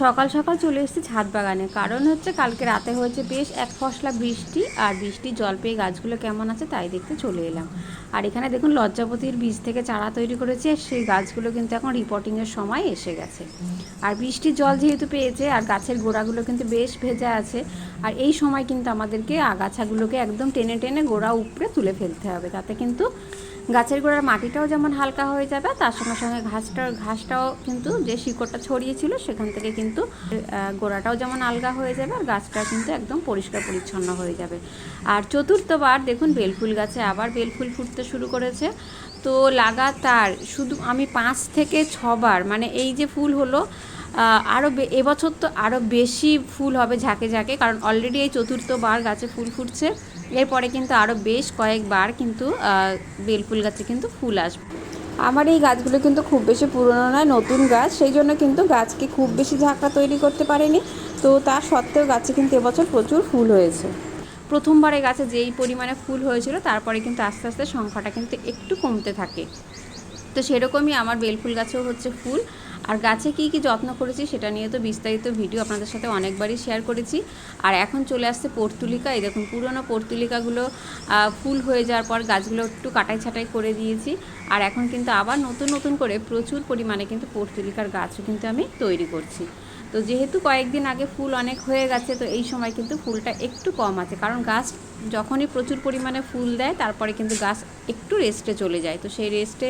সকাল সকাল চলে এসেছি ছাদ বাগানে। কারণ হচ্ছে কালকে রাতে হয়েছে বেশ এক ফসলা বৃষ্টি আর বৃষ্টির জল পেয়ে গাছগুলো কেমন আছে তাই দেখতে চলে এলাম। আর এখানে দেখুন লজ্জাপতির বীজ থেকে চারা তৈরি করেছে সেই গাছগুলো কিন্তু এখন রিপোর্টিংয়ের সময় এসে গেছে। আর বৃষ্টির জল যেহেতু পেয়েছে, আর গাছের গোড়াগুলো কিন্তু বেশ ভেজা আছে, আর এই সময় কিন্তু আমাদেরকে আগাছাগুলোকে একদম টেনে টেনে গোড়া উপরে তুলে ফেলতে হবে। তাতে কিন্তু গাছের গোড়ার মাটিটাও যেমন হালকা হয়ে যাবে, তার সঙ্গে সঙ্গে ঘাসটা ঘাসটাও কিন্তু যে শিকড়টা ছড়িয়েছিল সেখান থেকে কিন্তু আহ, গোড়াটাও যেমন আলগা হয়ে যাবে আর গাছটা কিন্তু একদম পরিষ্কার পরিচ্ছন্ন হয়ে যাবে। আর চতুর্থবার দেখুন বেলফুল গাছে আবার বেলফুল ফুটতে শুরু করেছে। তো লাগাতার শুধু আমি পাঁচ থেকে ছবার মানে এই যে ফুল হলো আরও এবছর তো আরও বেশি ফুল হবে ঝাঁকে ঝাঁকে কারণ অলরেডি এই চতুর্থবার গাছে ফুল ফুটছে। এরপরে কিন্তু আরও বেশ কয়েকবার কিন্তু বেলফুল গাছে কিন্তু ফুল আসবে। আমার এই গাছগুলো কিন্তু খুব বেশি পুরনো নয়, নতুন গাছ। সেই জন্য কিন্তু গাছকে খুব বেশি ঝাঁকড়া তৈরি করতে পারেনি। তো তা সত্ত্বেও গাছে কিন্তু এবছর প্রচুর ফুল হয়েছে। প্রথমবারে গাছে যেই পরিমাণে ফুল হয়েছিল, তারপরে কিন্তু আস্তে আস্তে সংখ্যাটা কিন্তু একটু কমতে থাকে। তো সেরকমই আমার বেলফুল গাছেও হচ্ছে ফুল। আর গাছে কি কি যত্ন করেছি সেটা নিয়ে তো বিস্তারিত ভিডিও আপনাদের সাথে অনেকবারই শেয়ার করেছি। আর এখন চলে আসছে পর্তুলিকা। এই দেখুন, পুরনো পর্তুলিকাগুলো ফুল হয়ে যাওয়ার পর গাছগুলো একটু কাটাই ছাটাই করে দিয়েছি। আর এখন কিন্তু আবার নতুন নতুন করে প্রচুর পরিমাণে কিন্তু পর্তুলিকার গাছও কিন্তু আমি তৈরি করছি। তো যেহেতু কয়েকদিন আগে ফুল অনেক হয়ে গেছে, তো এই সময় কিন্তু ফুলটা একটু কম আছে। কারণ গাছ যখনই প্রচুর পরিমাণে ফুল দেয়, তারপরে কিন্তু গাছ একটু রেস্টে চলে যায়। তো সেই রেস্টে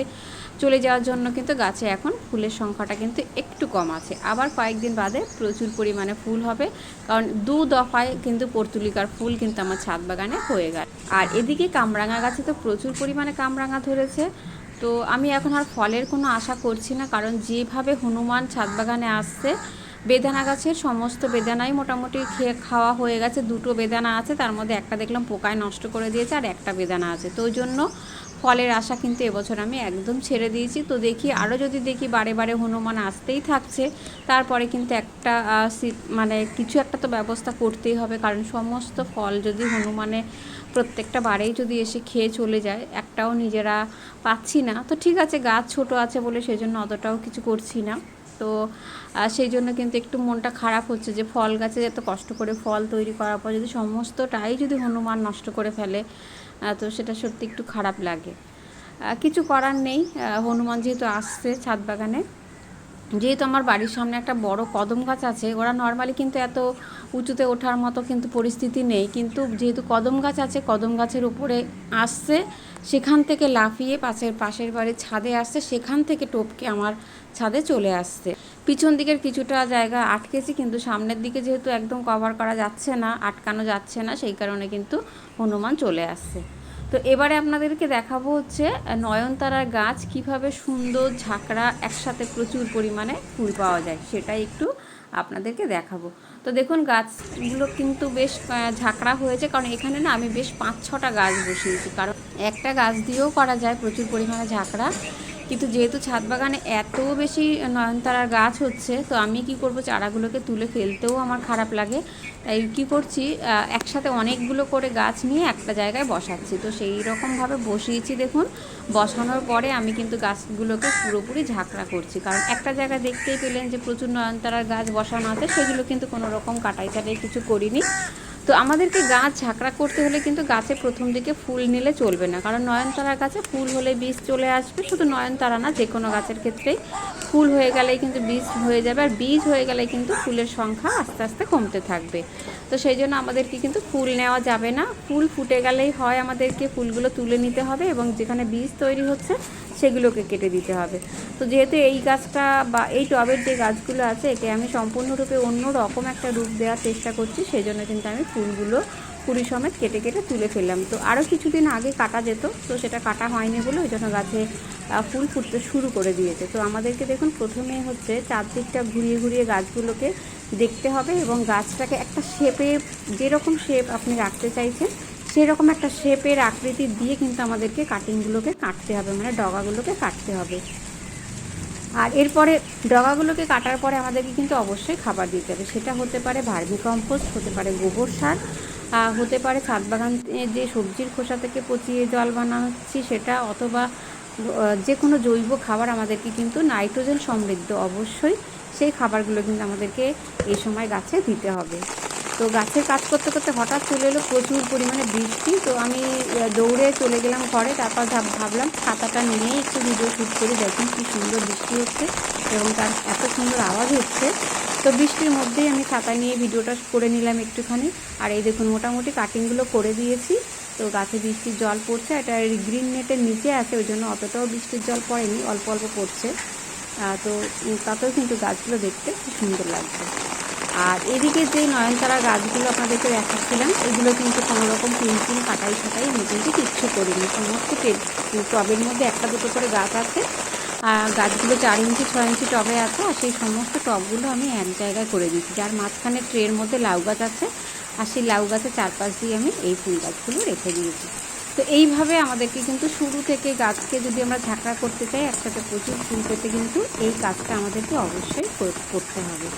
চলে যাওয়ার জন্য কিন্তু গাছে এখন ফুলের সংখ্যাটা কিন্তু একটু কম আছে। আবার কয়েকদিন বাদে প্রচুর পরিমাণে ফুল হবে, কারণ দু দফায় কিন্তু পর্তুলিকার ফুল কিন্তু আমার ছাদ বাগানে হয়ে গেল। আর এদিকে কামরাঙা গাছে তো প্রচুর পরিমাণে কামরাঙা ধরেছে। তো আমি এখন আর ফলের কোনো আশা করছি না, কারণ যেভাবে হনুমান ছাদ বাগানে আসছে বেদানা গাছের সমস্ত বেদানাই মোটামুটি খেয়ে খাওয়া হয়ে গেছে। দুটো বেদানা আছে, তার মধ্যে একটা দেখলাম পোকায় নষ্ট করে দিয়েছে আর একটা বেদানা আছে। তো জন্য ফলের আশা কিন্তু এবছর আমি একদম ছেড়ে দিয়েছি। তো দেখি, আরও যদি দেখি বারে বারে হনুমান আসতেই থাকছে, তারপরে কিন্তু একটা মানে কিছু একটা তো ব্যবস্থা করতেই হবে। কারণ সমস্ত ফল যদি হনুমানে প্রত্যেকটা বারেই যদি এসে খেয়ে চলে যায়, একটাও নিজেরা পাচ্ছি না। তো ঠিক আছে, গাছ ছোট আছে বলে সেজন্য অতটাও কিছু করছি না। তো সেই জন্য কিন্তু একটু মনটা খারাপ হচ্ছে যে ফল গাছে এত কষ্ট করে ফল তৈরি করার পর যদি সমস্তটাই যদি হনুমান নষ্ট করে ফেলে তো সেটা সত্যি একটু খারাপ লাগে। কিছু করার নেই হনুমান যেহেতু আসছে ছাদ বাগানে যেহেতু আমার বাড়ির সামনে একটা বড় কদম গাছ আছে, ওরা নর্মালি কিন্তু এত উঁচুতে ওঠার মতো কিন্তু পরিস্থিতি নেই। কিন্তু যেহেতু কদম গাছ আছে, কদম গাছের উপরে আসছে, সেখান থেকে লাফিয়ে পাশের পাশের বাড়ির ছাদে আসছে, সেখান থেকে টপকে আমার ছাদে চলে আসছে। পিছন দিকের কিছুটা জায়গা আটকেছি, কিন্তু সামনের দিকে যেহেতু একদম কভার করা যাচ্ছে না, আটকানো যাচ্ছে না, সেই কারণে কিন্তু হনুমান চলে আসছে। তো এবারে আপনাদেরকে দেখাবো হচ্ছে নয়নতারা গাছ কীভাবে সুন্দর ঝাঁকড়া একসাথে প্রচুর পরিমাণে ফুল পাওয়া যায় সেটাই একটু আপনাদেরকে দেখাবো। তো দেখুন, গাছগুলো কিন্তু বেশ ঝাঁকড়া হয়েছে, কারণ এখানে না আমি বেশ পাঁচ ছটা গাছ বসিয়েছি। কারণ একটা গাছ দিয়েও করা যায় প্রচুর পরিমাণে ঝাঁকড়া। কিন্তু যেহেতু ছাদ বাগানে এত বেশি নয়নতারার গাছ হচ্ছে, তো আমি কি করব? চারাগুলোকে তুলে ফেলতেও আমার খারাপ লাগে। তাই কি করছি? একসাথে অনেকগুলো করে গাছ নিয়ে একটা জায়গায় বসাচ্ছি। তো সেই রকমভাবে বসিয়েছি দেখুন। বসানোর পরে আমি কিন্তু গাছগুলোকে পুরোপুরি ঝাঁকড়া করছি। কারণ একটা জায়গায় দেখতেই পেলেন যে প্রচুর নয়নতারার গাছ বসানো আছে, সেগুলো কিন্তু কোনো রকম কাটাই ছাটাই কিছু করিনি। তো আমাদেরকে গাছ ঝাঁকড়া করতে হলে কিন্তু গাছে প্রথম দিকে ফুল নিলে চলবে না। কারণ নয়নতারার গাছে ফুল হলে বীজ চলে আসবে, শুধু নয়নতারা না, যে কোনো গাছের ক্ষেত্রেই। ফুল হয়ে গেলেই কিন্তু বীজ হয়ে যাবে, আর বীজ হয়ে গেলে কিন্তু ফুলের সংখ্যা আস্তে আস্তে কমতে থাকবে। তো সেই জন্য আমাদেরকে কিন্তু ফুল নেওয়া যাবে না। ফুল ফুটে গেলেই হয় আমাদেরকে ফুলগুলো তুলে নিতে হবে এবং যেখানে বীজ তৈরি হচ্ছে সেগুলোকে কেটে দিতে হবে। তো যেহেতু এই গাছটা বা এই টবের যে গাছগুলো আছে, একে আমি সম্পূর্ণরূপে অন্য রকম একটা রূপ দেওয়ার চেষ্টা করছি সেই জন্য কিন্তু আমি ফুলগুলো কুড়ি সমেত কেটে কেটে তুলে ফেললাম। তো আরও কিছুদিন আগে কাটা যেত, তো সেটা কাটা হয়নি বলে ওই জন্য গাছে ফুল ফুটতে শুরু করে দিয়েছে। তো আমাদেরকে দেখুন, প্রথমে হচ্ছে চারদিকটা ঘুরিয়ে ঘুরিয়ে গাছগুলোকে দেখতে হবে এবং গাছটাকে একটা শেপে যেরকম শেপ আপনি রাখতে চাইছেন সেরকম একটা শেপের আকৃতি দিয়ে কিন্তু আমাদেরকে কাটিংগুলোকে কাটতে হবে মানে ডগাগুলোকে কাটতে হবে। আর এরপরে ডগাগুলোকে কাটার পরে আমাদেরকে কিন্তু অবশ্যই খাবার দিতে হবে। সেটা হতে পারে ভার্মি কম্পোস্ট হতে পারে গোবর সার হতে পারে ছাদ বাগান যে সবজির খোসা থেকে পচিয়ে জল বানাচ্ছি সেটা অথবা যে কোনো জৈব খাবার আমাদেরকে কিন্তু নাইট্রোজেন সমৃদ্ধ অবশ্যই সেই খাবারগুলো কিন্তু আমাদেরকে এই সময় গাছে দিতে হবে। তো গাছের কাজ করতে করতে হঠাৎ চলে এলো প্রচুর পরিমাণে বৃষ্টি। তো আমি দৌড়ে চলে গেলাম ঘরে, তারপর ভাবলাম ছাতাটা নিয়ে একটু ভিডিও শ্যুট করে দেখুন কি সুন্দর বৃষ্টি হচ্ছে এবং তার এত সুন্দর আওয়াজ হচ্ছে। তো বৃষ্টির মধ্যেই আমি ছাতা নিয়ে ভিডিওটা করে নিলাম একটুখানি। আর এই দেখুন, মোটামুটি কাটিংগুলো করে দিয়েছি। তো গাছে বৃষ্টির জল পড়ছে, এটা গ্রিন নেটের নিচে আছে, ওই জন্য অতটাও বৃষ্টির জল পড়েনি, অল্প অল্প পড়ছে। তো তাতেও কিন্তু গাছগুলো দেখতে খুব সুন্দর লাগছে। আর এদিকে যে নয়নতারা গাছগুলো আপনাদেরকে দেখাচ্ছিলাম, এগুলো কিন্তু কোনো রকম পিনচিন কাটাই ছাটাই কিন্তু কিচ্ছু করিনি। সমস্ত টবের মধ্যে একটা দুটো করে গাছ আছে, আর গাছগুলো চার ইঞ্চি, ছয় ইঞ্চি টবে আছে, আর সেই সমস্ত টবগুলো আমি এক জায়গায় করে দিয়েছি, যার মাঝখানে ট্রের মধ্যে লাউ গাছ আছে, আর সেই লাউ গাছের চারপাশ দিয়ে আমি এই ফুল গাছগুলো রেখে দিয়েছি। তো এইভাবে আমাদেরকে কিন্তু শুরু থেকে গাছকে যদি আমরা ঝাঁকড়া করতে চাই, একসাথে প্রচুর ফুল পেতে কিন্তু এই কাজটা আমাদেরকে অবশ্যই করতে হবে।